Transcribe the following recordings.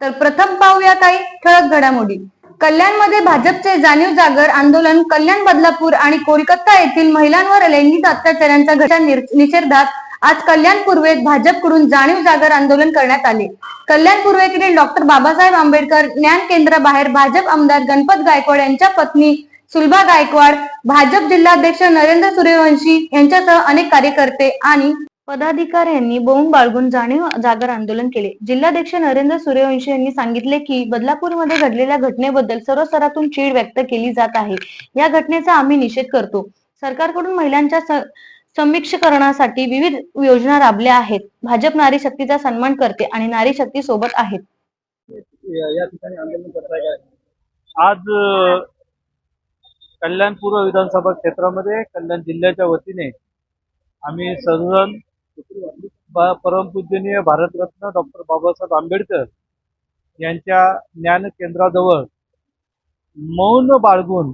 तर प्रथम पाहूया काही ठळक घडामोडी. कल्याणमध्ये भाजपचे जाणीव जागर आंदोलन कल्याण बदलापूर आणि कोलकाता येथील महिलांवर लैंगिक अत्याचारांच्या घटना निषेधात आज कल्याण पूर्वेत भाजपकडून जाणीव जागर आंदोलन करण्यात आले. कल्याण पूर्वेकडील डॉक्टर बाबासाहेब आंबेडकर ज्ञान केंद्राबाहेर भाजप आमदार गणपत गायकवाड यांच्या पत्नी सुलभा गायकवाड भाजप जिल्हाध्यक्ष नरेंद्र सूर्यवंशी यांच्यासह अनेक कार्यकर्ते आणि पदाधिकाऱ्यांनी बोंब बाळगून जाणीव जागर आंदोलन केले. जिल्हाध्यक्ष नरेंद्र सूर्यवंशी यांनी सांगितले की बदलापूरमध्ये घडलेल्या घटनेबद्दल सर्व स्तरातून चीड व्यक्त केली जात आहे. या घटनेचा आम्ही निषेध करतो. सरकारकडून महिलांच्या स- समीक्षकरणासाठी विविध योजना राबल्या आहेत. भाजप नारी शक्तीचा सन्मान करते आणि नारी शक्ती सोबत आहेत. आज कल्याण पूर्व विधानसभा क्षेत्रामध्ये कल्याण जिल्ह्याच्या वतीने आम्ही सर्वजण परमपूजनीय भारतरत्न डॉक्टर बाबासाहेब आंबेडकर यांच्या ज्ञान केंद्राजवळ मौन बाळगून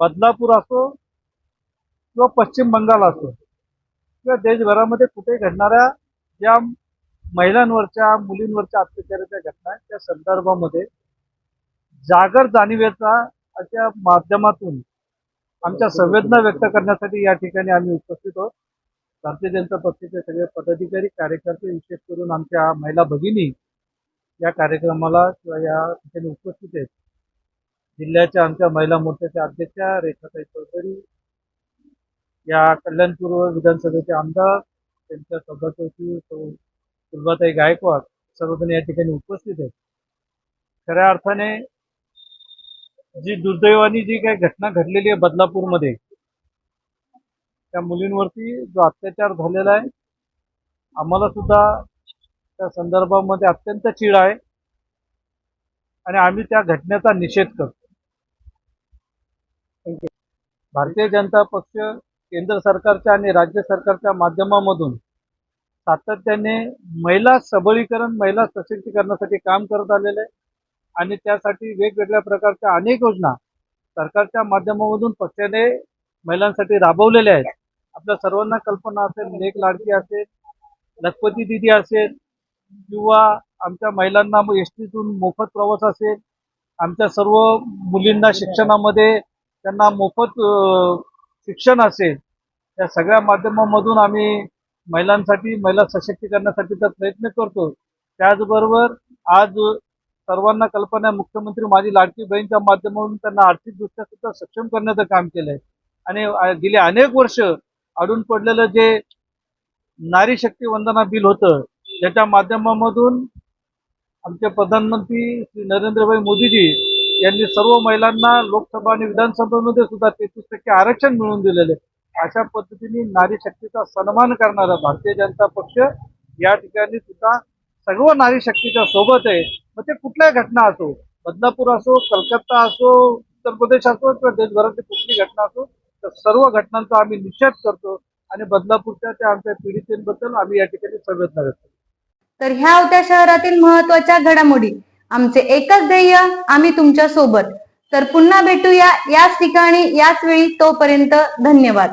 बदलापूर असो किंवा पश्चिम बंगाल असो किंवा देशभरामध्ये कुठे घडणाऱ्या ज्या महिलांवरच्या मुलींवरच्या अत्याचाराच्या घटना आहेत त्या संदर्भामध्ये जागर जाणीवेचा अशा माध्यमातून आमच्या संवेदना व्यक्त करण्यासाठी या ठिकाणी आम्ही उपस्थित आहोत. भारतीय जनता पक्षाचे सगळे पदाधिकारी कार्यकर्ते विशेष करून आमच्या महिला भगिनी या कार्यक्रमाला किंवा या ठिकाणी उपस्थित आहेत. जिल्ह्याच्या आमच्या महिला मोर्चाच्या अध्यक्षा रेखाताई चौधरी या कल्याणपूर्व विधानसभेचे आमदार त्यांच्या सभापती सौ सुलभाताई गायकवाड सर्वजण या ठिकाणी उपस्थित आहेत. खऱ्या अर्थाने जी दुर्दैवानी जी काही घटना घडलेली आहे बदलापूरमध्ये त्या मुलींवरती जो अत्याचार झालेला आहे आम्हाला सुद्धा त्या संदर्भामध्ये अत्यंत चीड आहे. आणि आम्ही त्या घटनेचा निषेध करतो. भारतीय जनता पक्ष केंद्र सरकारच्या आणि राज्य सरकारच्या माध्यमामधून सातत्याने महिला सबलीकरण महिला सशक्तीकरणासाठी काम करत आलेले आहे. आणि त्यासाठी वेगवेगळ्या प्रकारच्या अनेक योजना सरकारच्या माध्यमामधून पक्षाने महिलांसाठी राबवलेल्या आहेत. आपल्या सर्वांना कल्पना असेल लेख लाडकी असेल लखपती दिदी असेल किंवा आमच्या महिलांना एस टीतून मोफत प्रवास असेल आमच्या सर्व मुलींना शिक्षणामध्ये त्यांना मोफत शिक्षण असेल या सगळ्या माध्यमामधून आम्ही महिलांसाठी महिला सशक्तीकरणासाठीचा प्रयत्न करतो. त्याचबरोबर आज सर्वांना कल्पना आहे मुख्यमंत्री माझी लाडकी बहीणच्या माध्यमातून त्यांना आर्थिकदृष्ट्या सुद्धा सक्षम करण्याचं काम केलंय. आणि गेली अनेक वर्ष अडून पडलेलं जे नारी शक्ती वंदना बिल होतं ज्याच्या माध्यमामधून आमचे प्रधानमंत्री श्री नरेंद्रभाई मोदीजी यांनी सर्व महिलांना लोकसभा आणि विधानसभेमध्ये सुद्धा तेहतीस टक्के आरक्षण मिळवून दिलेले अशा पद्धतीने नारी शक्तीचा सन्मान करणारा भारतीय जनता पक्ष या ठिकाणी सुद्धा सर्व नारी शक्तीच्या सोबत आहे. मग ते कुठल्याही घटना असो बदलापूर असो कलकत्ता असो उत्तर प्रदेश असो किंवा देशभरातली कुठली घटना असो तर सर्व घटनांचा आम्ही निषेध करतो आणि बदलापूरच्या त्या आमच्या पीडितेबद्दल आम्ही या ठिकाणी संवेदना व्यक्त तर ह्या होत्या शहरातील महत्त्वाच्या घडामोडी. आमचे एकच ध्येय आम्ही तुमच्यासोबत तर पुन्हा भेटूया याच ठिकाणी याच वेळी तोपर्यंत धन्यवाद.